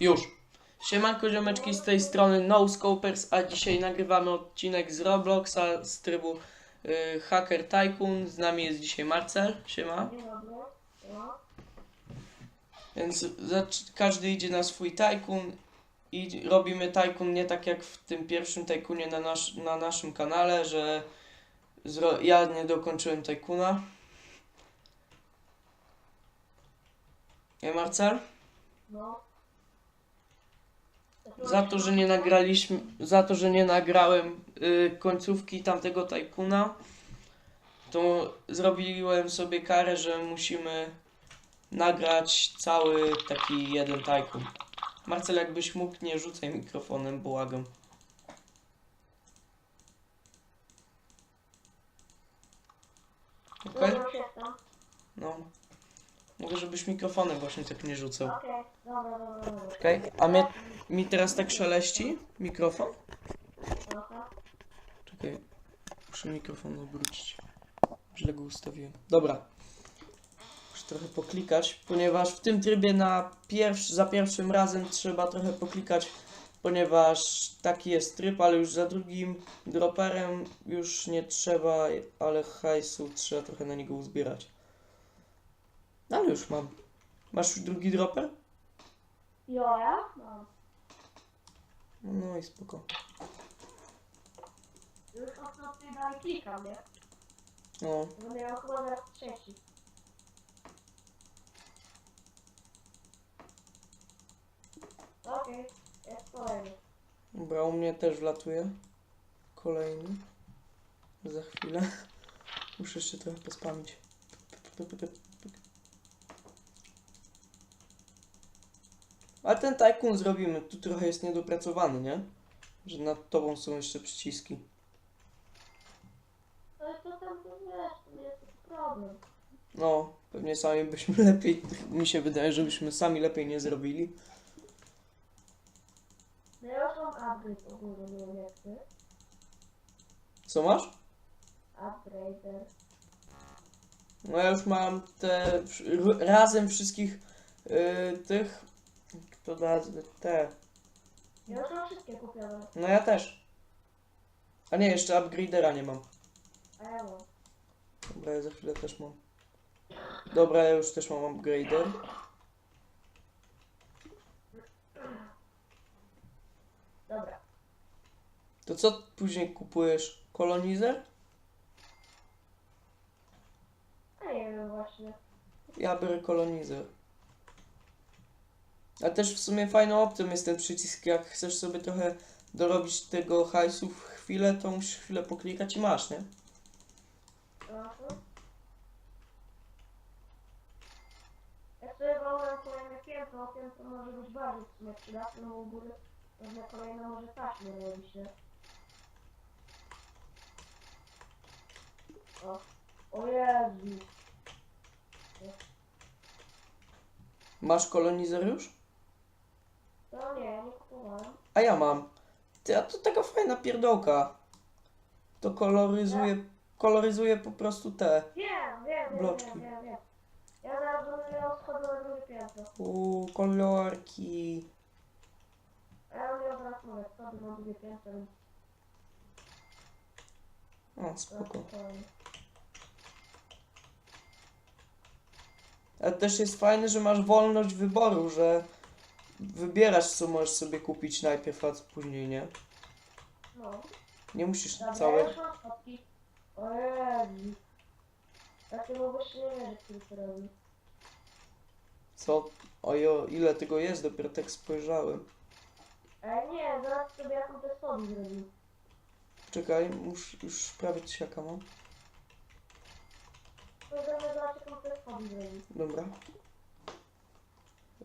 Już. Siemanko ziomeczki z tej strony NoScopers, a dzisiaj nagrywamy odcinek z Robloxa z trybu y, Hacker Tycoon. Z nami jest dzisiaj Marcel. Siema. Więc każdy idzie na swój Tycoon i robimy Tycoon nie tak jak w tym pierwszym Tycoonie na, na naszym kanale, że ja nie dokończyłem Tycoona. Nie Marcel? No. Za to, że nie nagraliśmy, za to, że nie nagrałem y, końcówki tamtego Tajkuna, to zrobiłem sobie karę, że musimy nagrać cały taki jeden Tajkun. Marcel, jakbyś mógł, nie rzucaj mikrofonem, błagam. Okej? Jestem. No. Mówię, żebyś mikrofonem właśnie tak nie rzucał. Okej, dobra, dobra, dobra. Okej? A mnie, mi teraz tak szeleści mikrofon? Trochę. Czekaj, muszę mikrofon obrócić. Źle go ustawiłem. Dobra. Muszę trochę poklikać, ponieważ w tym trybie na pierwszy, za pierwszym razem trzeba trochę poklikać, ponieważ taki jest tryb, ale już za drugim droperem już nie trzeba, ale hajsu trzeba trochę na niego uzbierać. No ale już mam. Masz już drugi dropper? Jo, ja? No. No i spoko. Już ostatnio dalej klikam, nie? No, Będę miał chyba zaraz trzeci. Okej, jest kolejny. Dobra, u mnie też wlatuje. Kolejny. Za chwilę. Muszę jeszcze trochę pospamić. Ale ten tajkun zrobimy. Tu trochę jest niedopracowany, nie? Że nad tobą są jeszcze przyciski. Ale to tam to wiesz, to jest problem. No, pewnie sami byśmy lepiej. Mi się wydaje, żebyśmy sami lepiej nie zrobili. No ja już mam upgrade ogólnie, nie wiem jak ty. Co masz? Upgrader. No ja już mam te razem wszystkich yy, tych. Kto nazwy? Te. Ja już mam wszystkie kupione, No ja też. A nie, jeszcze upgradera nie mam. a ja mam. Dobra, ja za chwilę też mam. Dobra, ja już też mam upgrader. Dobra. To co później kupujesz? Kolonizer? A nie wiem właśnie. Ja biorę kolonizer. A też w sumie fajną opcją jest ten przycisk, jak chcesz sobie trochę dorobić tego hajsu w chwilę, to musisz chwilę poklikać i masz, nie? Jak sobie wyobrażam kolejne piętro, piętro może być bardziej w sumie przydatne, bo u góry pewne kolejne może taśmy robi się. O, o Jezu. Masz kolonizer już? To nie, nie kupowałem. A ja mam. Ty, a to taka fajna pierdołka. To koloryzuje, koloryzuje po prostu te. Wiem, wiem, wiem, Bloczki. wiem, wiem, wiem. Ja zaraz będę miał schodzę na drugie piętro. U kolorki. A ja miał zaraz mówię, schodzę na drugie piętro, więc O, to spoko. spokojnie. Ale też jest fajne, że masz wolność wyboru, że wybierasz co możesz sobie kupić najpierw, a co później nie. No. Nie musisz ja całe. już mam schodki. O Jezu. Ja się mogę się nie wierzyć, który to robi. Co? Ojo, ile tego jest? Dopiero tak spojrzałem. Ale nie, zaraz sobie jaką te schody zrobił. Czekaj, już, już prawie tysiaka mam. To zaraz jaką te schody zrobił. Dobra.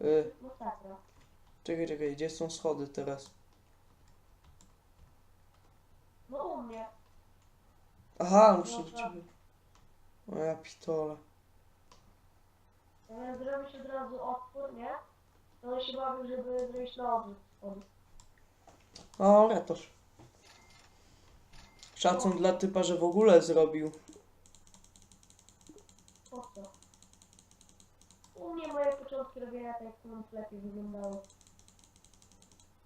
Y, Masakra. Czekaj, czekaj, gdzie są schody teraz? No u mnie. Aha, muszę do ciebie. O ja pitole. Zamiast zrobić od razu otwór, nie? To się bawił, żeby zrobić na odwrót. O, ratosz. Szacun dla typa, że w ogóle zrobił. Po co? U mnie moje początki robienia tak jak lepiej wyglądało.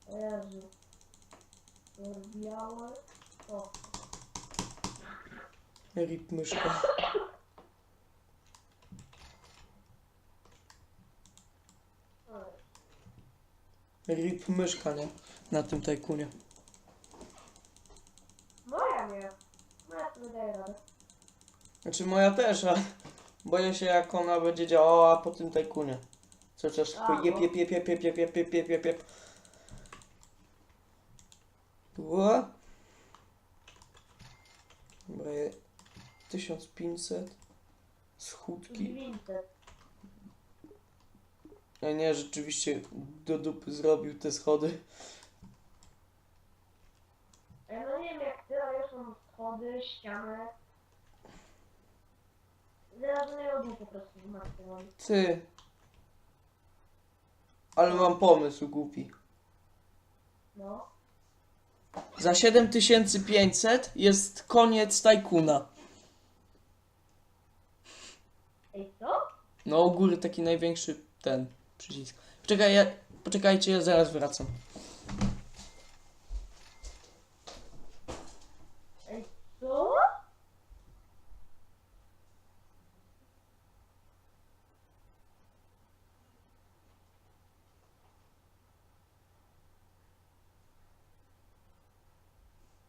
Jezu. To białe. O, Rip myszka. to. Rip myszka, nie? Na tym tajkunie. Moja nie. Moja sobie daje radę. Znaczy moja też, a boję się jak ona będzie działała po tym tajkunie. Co czas tylko jep, jep, jep, jep, jep, jep, jep, jep, jep, jep. Ła. Dobra, je- 1500 schódki. 900. A nie, rzeczywiście do dupy zrobił te schody. No nie wiem jak ty, ale są schody, ściany. Zaraz nie robię po prostu w maksimum. Ty. Ale mam pomysł głupi. No. Za 7500 jest koniec tajkuna. Ej, co? No u góry taki największy ten przycisk. Ja, poczekajcie, ja zaraz wracam. Ej, co?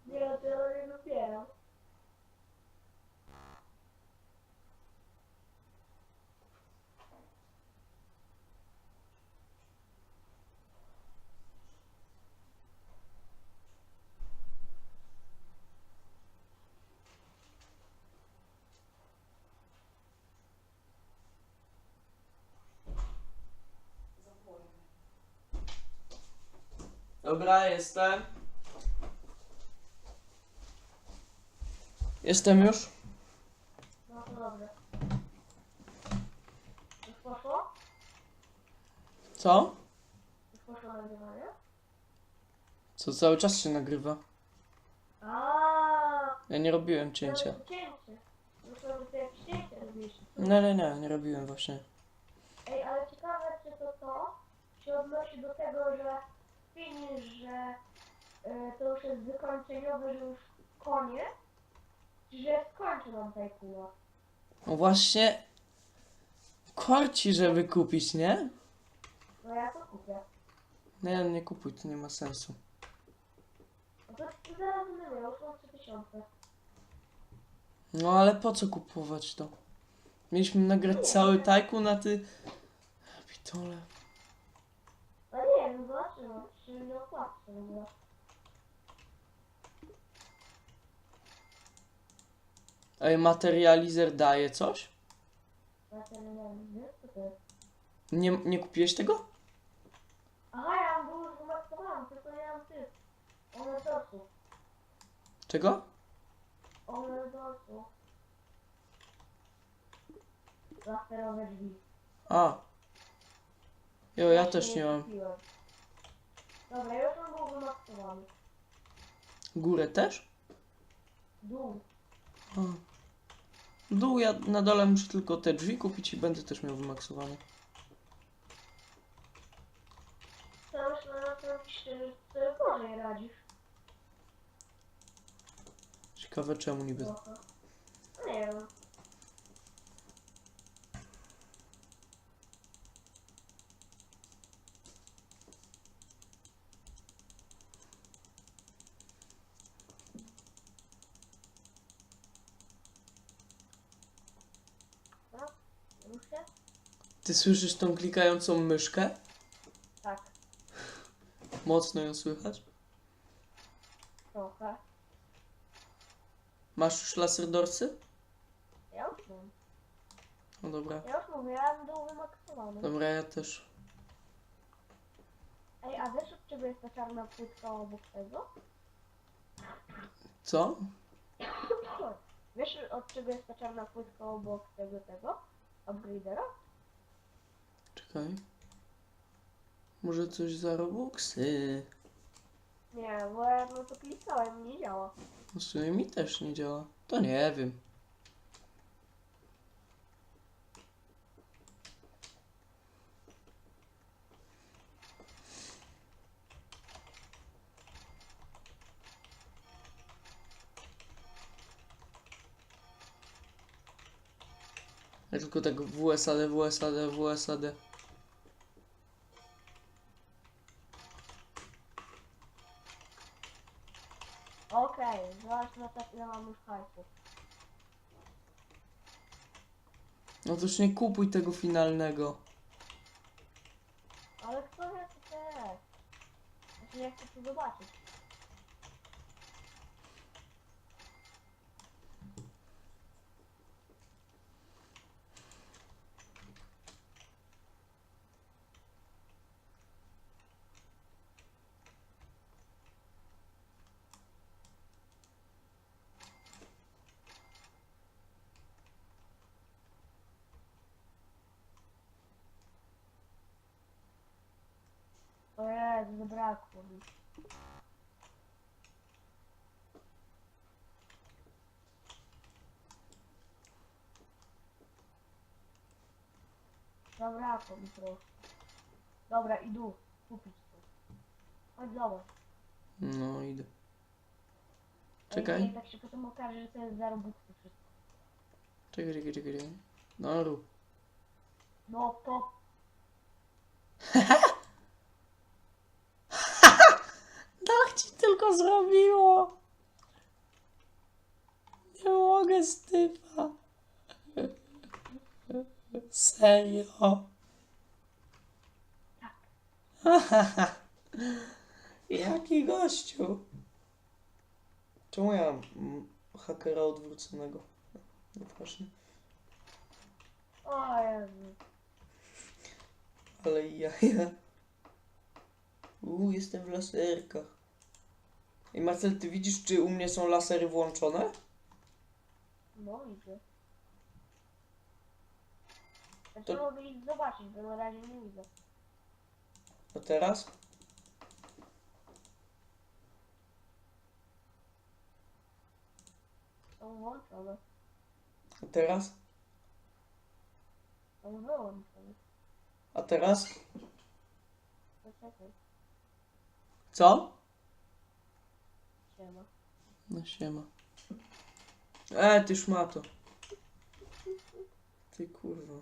Nie, to ja nie dopieram. Dobra, jestem. Jestem już. No to dobrze. Już poszło? Co? Już poszło nagrywanie? Co cały czas się nagrywa? Aaaa! Ja nie robiłem cięcia. Cięcie. Myślałem, że to jakieś cięcie robisz. Nie, nie, nie, nie robiłem właśnie. Ej, ale ciekawe, czy to to się odnosi do tego, że finish, że y, to już jest wykończeniowe, że już koniec, czy że skończy nam Tajkuna. No właśnie. Korci, żeby kupić, nie? No ja to kupię. Nie, nie kupuj, to nie ma sensu. No to zaraz będę miał, już mam 3000. No ale po co kupować to? Mieliśmy nagrać cały tajkun na ty... Pitole. Ej, materializer daje coś? Co? Nie, nie kupiłeś tego? Aha, ja mam dużo zmartowałem, tylko ja mam tych. One dosu. Czego? One dosu. Laserowe drzwi. A. Jo, ja też nie mam. Kupiłem. Dobra, ja już mam był wymaksowany. Górę też? Dół. A. Dół ja na dole muszę tylko te drzwi kupić i będę też miał wymaksowany. Myślę, że to jakiś że sobie gorzej radzisz. Ciekawe czemu niby. Trochę. No nie wiem. No, ruszę? Ty słyszysz tą klikającą myszkę? Tak, Mocno ją słychać? trochę. Masz już laserdorsy? Ja już mam. No dobra. Ja już mówię, ja mam dół wymaksowany. Dobra, ja też. Ej, a wiesz od czego jest ta czarna płytka obok tego? Co? Wiesz od czego jest ta czarna płytka obok tego, tego? Upgradera? Czekaj. Może coś za Robuxy? Nie, bo ja no to pisałem, nie działa. No w sumie mi też nie działa. To nie wiem. Ja tylko tak WSAD, WSAD, WSAD. No to już nie kupuj tego finalnego. Ale kto wie co to jest? Znaczy ja chcę to zobaczyć. Jezu, zabrakło mi. Zabrakło mi trochę. Dobra, idę kupić to. Chodź zobacz. No idę. Czekaj. I tak się potem okaże, że to jest za robótki wszystko. Czekaj, czekaj. czekaj. No rób. No to Tak ci tylko zrobiło. Nie mogę stypa. Serio. Jaki gościu. Czemu ja mam hakera odwróconego? No właśnie. O Jezu. Ale jaja. Uuu, jestem w laserkach. I Marcel, ty widzisz, czy u mnie są lasery włączone? No widzę. Ja To- mogę iść zobaczyć, bo na razie nie widzę. A teraz? Są włączone. A teraz? Są wyłączone. A teraz? Poczekaj, Co? Siema. No siema. E, ty szmato. Ty kurwa.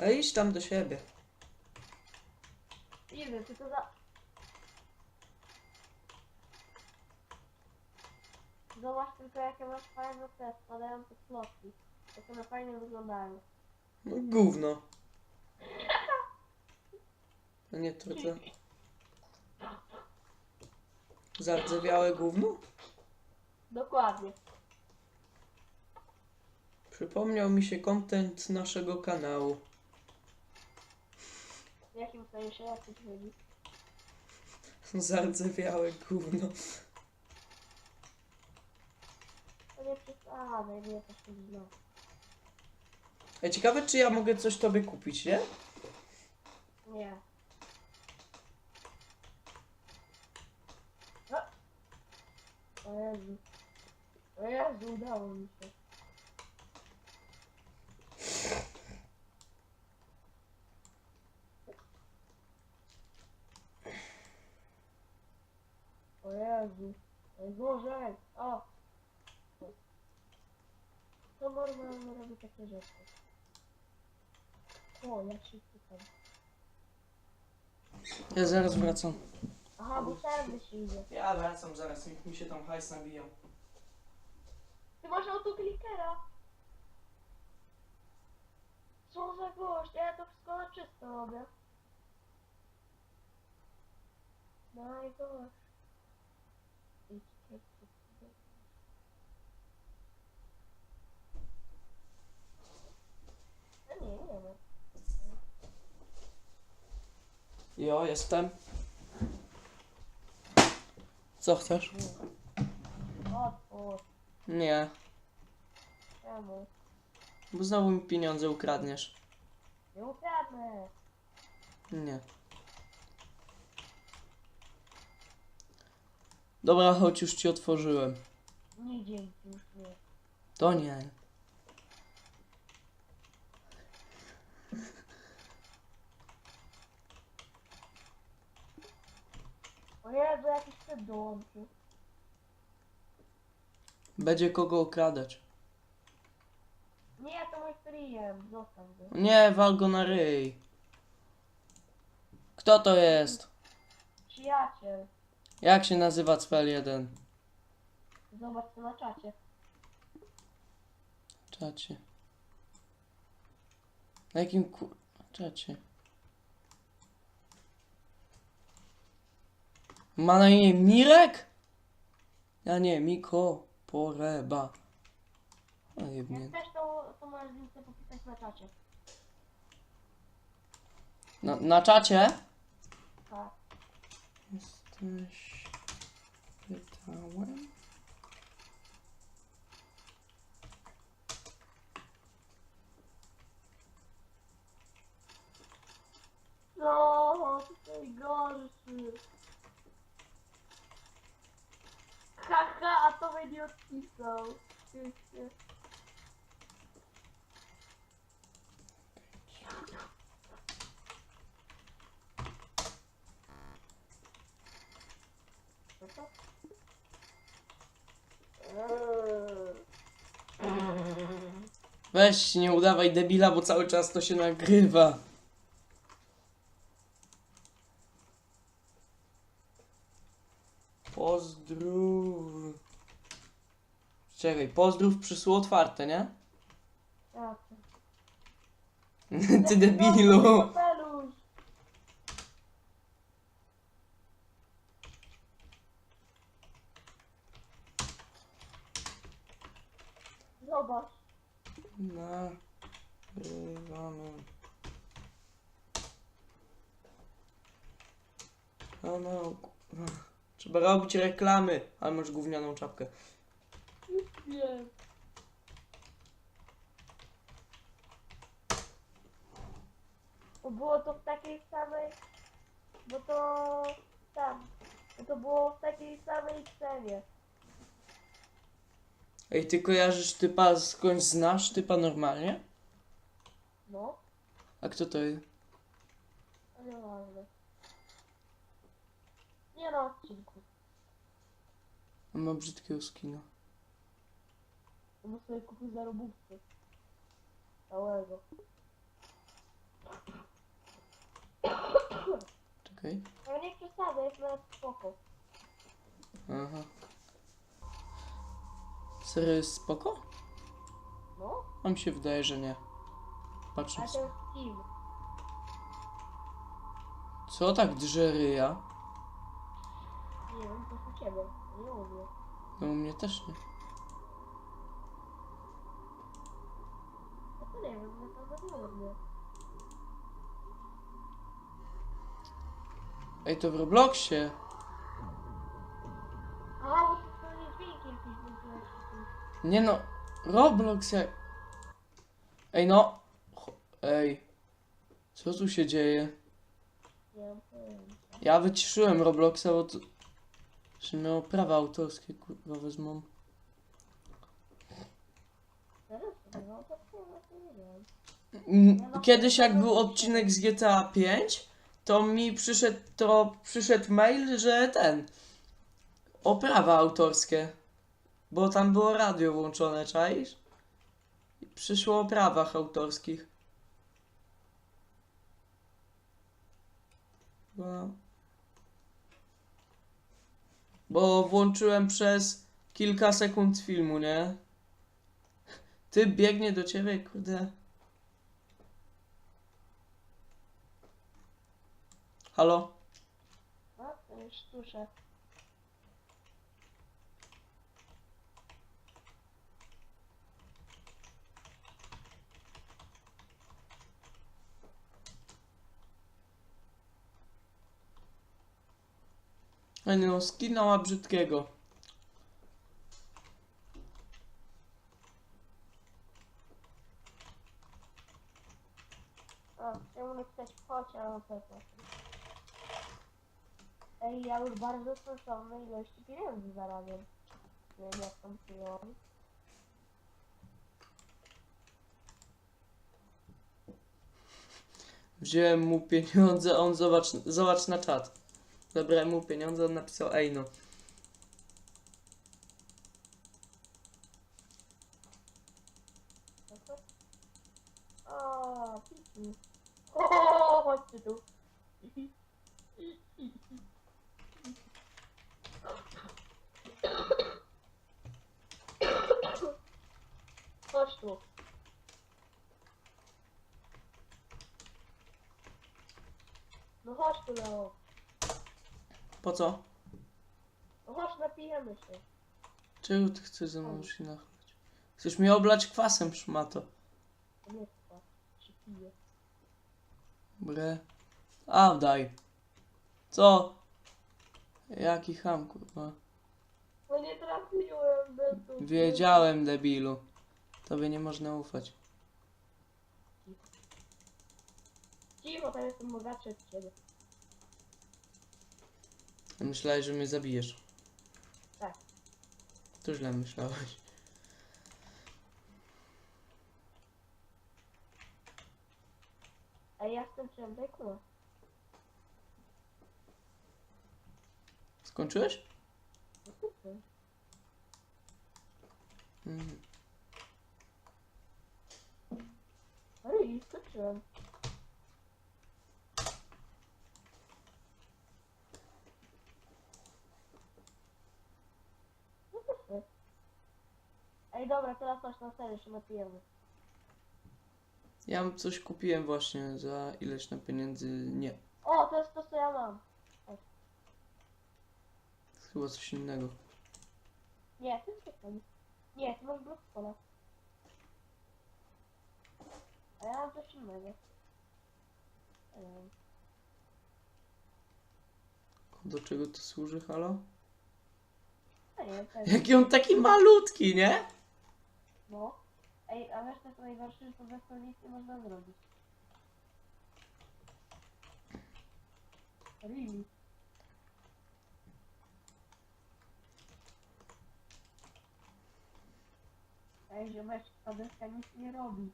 A idź tam do siebie. Idę, ty to za... Zobacz tylko jakie masz fajne te spadające klocki. Jak one fajnie wyglądają. No gówno. A nie to. Zardzewiałe gówno? Dokładnie. Przypomniał mi się kontent naszego kanału. W jakim sensie, jak to chodzi? Zardzewiałe gówno. To znam. Ej, ciekawe czy ja mogę coś tobie kupić, nie? Nie. No. O Jezu. O Jezu, udało mi się. O Jezu. Oj Boże. O. Normalnie robi takie rzeczy. O, jak się pytam. Ja zaraz wracam. Aha, bo czarny się idzie. Ja wracam zaraz, niech mi się tam hajs nabijał. Ty masz autoklikera. Co za gość, ja to wszystko na czysto robię. Najgorsz. Idź, idź, idź, idź. No nie, nie ma. Jo, jestem. Co chcesz? Otwórz. Nie, Czemu? bo znowu mi pieniądze ukradniesz. Nie ukradnę. Nie. Dobra, chodź, już ci otworzyłem. Nie dzięki, już nie. To nie. O Jezu, jakiś typ dołączył. Będzie kogo okradać. Nie, to mój stream, zostaw go. Nie, wal go na ryj. Kto to jest? Przyjaciel, Jak się nazywa Cpel 1? zobacz to na czacie. Czacie. Na jakim ku... czacie? Ma na imię Mirek? Ja nie, Miko Poreba. A Jak jebnie. chcesz, to, to możesz sobie popisać na czacie. Na, na czacie? Tak. Jesteś... Pytałem? No, ty najgorszy. Haha, a to mnie nie odpisał. Weź, nie udawaj debila, bo cały czas to się nagrywa. Pozdrów. Czekaj, pozdrów przysło otwarte, nie? Tak. Ty debilu. Kapelusz. Zobacz. Nagrywamy. Kanał. Trzeba robić reklamy, ale masz gównianą czapkę. Wiem. Bo było to w takiej samej... Bo to... Tam. Bo to było w takiej samej cenie. Ej, ty kojarzysz typa, skądś znasz typa normalnie? No. A kto to jest? A nieważne. Nie na odcinku. On ma brzydkiego skina. Bo sobie kupił za robótkę. Całego. Czekaj. Ale nie przesadzaj, jest nawet spoko. Aha. Serio jest spoko? No, A mi się wydaje, że nie. ale Patrząc. to jest. Co tak drze ryja? Nie wiem, to jest u ciebie. Nie mówię. No u mnie też nie. Ja to nie wiem, ja to nie lubię. Ej, to w Robloxie. A, bo to są nie dźwięki jakieś włączyłeś. Nie no, Roblox jak... Ej no. Ej. Co tu się dzieje? Ja wyciszyłem Robloxa, bo to... Że miało prawa autorskie, kurwa, wezmą. Kiedyś jak był odcinek z GTA 5, to mi przyszedł, to przyszedł mail, że ten... O prawa autorskie. Bo tam było radio włączone, czaisz? I przyszło o prawach autorskich. Bo... Bo włączyłem przez kilka sekund filmu, nie? Ty biegnie do ciebie, kurde. Halo? No, to już słyszę. A nie no, skina ma brzydkiego. O, chciałbym napisać chodź, ale na pewno. Ej, ja już bardzo sensowne ilości pieniędzy zarabiam. Nie wiem jak tam przyjąłem. Wziąłem mu pieniądze, on zobacz, zobacz na czat. Zabrałem mu pieniądze, on napisał ej no. O, pitu. O, chodźcie tu. Chodź tu. No chodź tu, Leo. Po co? No chodź, napijemy się. Czego ty chcesz ze mną się nachlać? Chcesz mnie oblać kwasem, szmato. To nie trwa. Się pije. Bre. A, daj. Co? Jaki ham, kurwa. No nie trafiłem, tu. Wiedziałem, debilu. Tobie nie można ufać. Cicho, to jestem bogatszy od ciebie. Myślałeś, że mnie zabijesz. Tak. To źle myślałeś. A ja skończyłem bajkula. Skończyłeś? Mhm. Ale i skończyłem. No super. Ej, dobra, teraz chodź na serio się napijemy. Ja coś kupiłem właśnie za ileś na pieniędzy. Nie. O, to jest to, co ja mam. Chyba coś innego. Nie, to jest ten. Nie, to masz Bloodspona. A ja mam coś innego. Nie wiem. Do czego to służy, halo? Nie, to Jaki on taki malutki, nie? No. Ej, a wiesz co jest najgorsze, że to nic nie można zrobić. Really? Ej, ziomek, ta deska nic nie robi.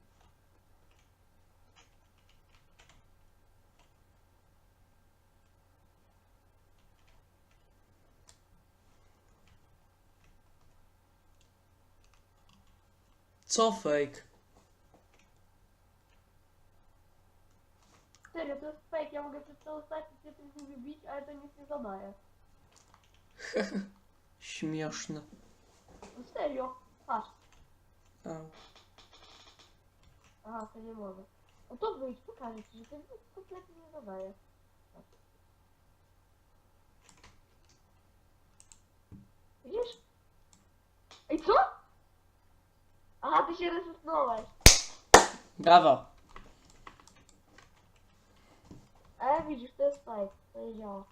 Co fake? Serio, to jest fake, ja mogę przez całą stację się tym wybić, ale to nic nie zadaje. Śmieszne. No serio, patrz. A, Aha, to nie może. No to wyjdź, pokażę ci, że to nic kompletnie nie zadaje. Widzisz? Ej, co? Aha, ty się resetnąłeś. brawo. Ale widzisz, to jest fajne, to nie działa.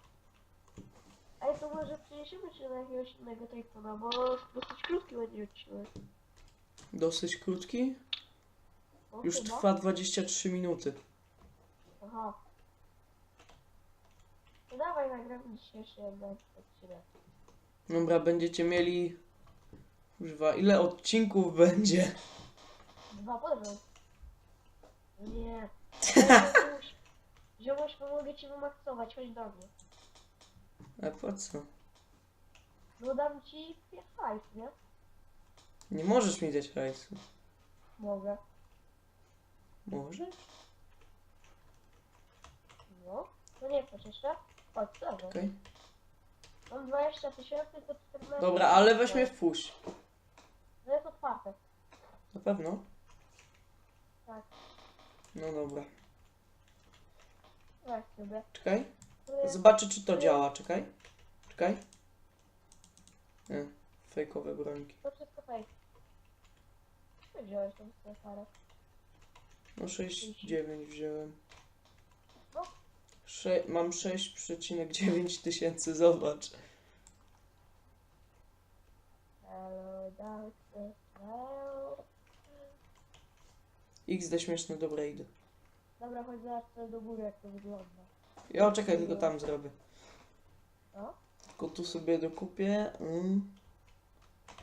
Ej, to może przeniesiemy się na jakiegoś innego tajfuna, bo dosyć krótki będzie odcinek. Dosyć krótki. No, Już chyba. trwa 23 minuty. Aha. No dawaj, nagramy dzisiejszy odcinek. Dobra, będziecie mieli. Kurwa, ile odcinków będzie? Dwa poziom. Nie. Ziomuś, Ziomuś, pomogę ci wymaksować, chodź do mnie. A po co? No dam ci hajs, nie? Nie możesz mi dać hajsu. Mogę. Możesz? No. No nie chcesz jeszcze? Chodź, dobra. Okej. Mam 20 tysięcy, to 14 Dobra, ale weź mnie wpuść. No jest otwarte. Na pewno? Tak. No dobra. Weź sobie. Czekaj. To. Zobaczę, czy to działa. Czekaj. Czekaj. Nie. Fejkowe brońki. To wszystko fake. Co wziąłeś tą swoją parę? No 6,9 wziąłem. No. Sze mam 6,9 tysięcy, zobacz. Hello, darkness, hello. XD śmieszne, dobra, idę. Dobra, chodź zobacz sobie do góry, jak to wygląda. Ja czekaj, tylko tam zrobię. No. Tylko tu sobie dokupię. Mm.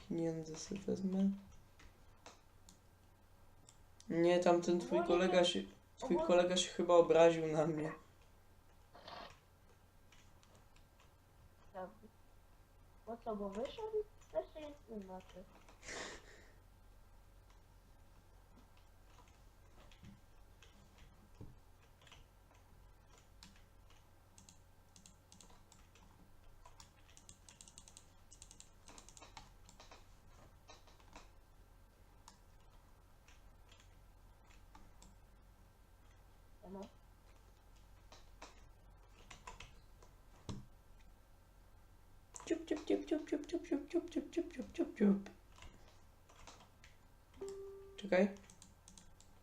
Pieniądze sobie wezmę. Nie, tamten twój Ogólnie kolega się... Twój ogólnie- kolega się chyba obraził na mnie. особо вышел, то 6 метров. ciup, ciup, ciup, ciup, ciup, ciup, ciup. Czekaj.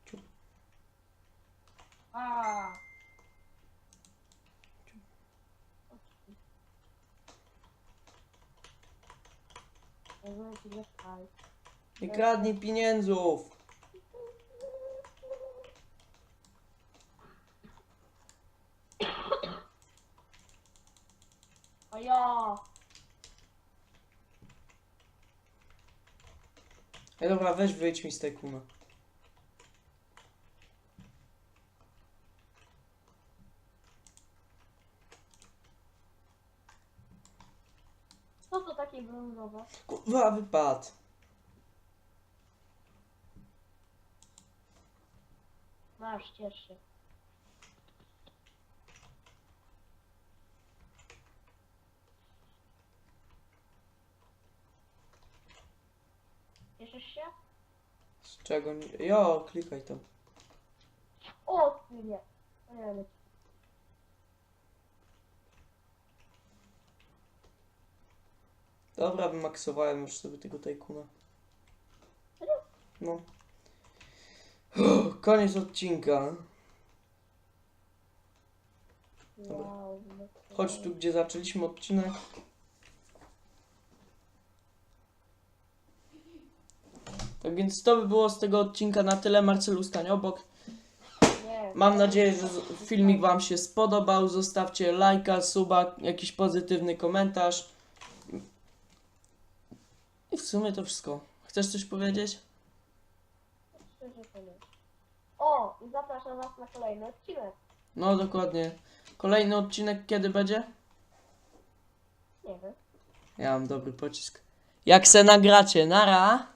Ciup. A. Nie kradnij pieniędzów. A ja. Ej, dobra, weź wyjdź mi z tej kumy. Co to takie brązowe? Kurwa, wypad. Masz, ciesz się. Cieszysz się? Z czego? nie- Jo, klikaj to. O, nie. Nie wiem. Dobra, wymaksowałem już sobie tego tajkuna. No. Koniec odcinka. Wow, no to- Chodź tu, gdzie zaczęliśmy odcinek. Tak więc to by było z tego odcinka na tyle. Marcelu, stań obok. Mam nadzieję, że filmik Wam się spodobał. Zostawcie lajka, suba, jakiś pozytywny komentarz. I w sumie to wszystko. Chcesz coś powiedzieć? O, i zapraszam Was na kolejny odcinek. No dokładnie. Kolejny odcinek kiedy będzie? Nie wiem. Ja mam dobry pocisk. Jak se nagracie, nara!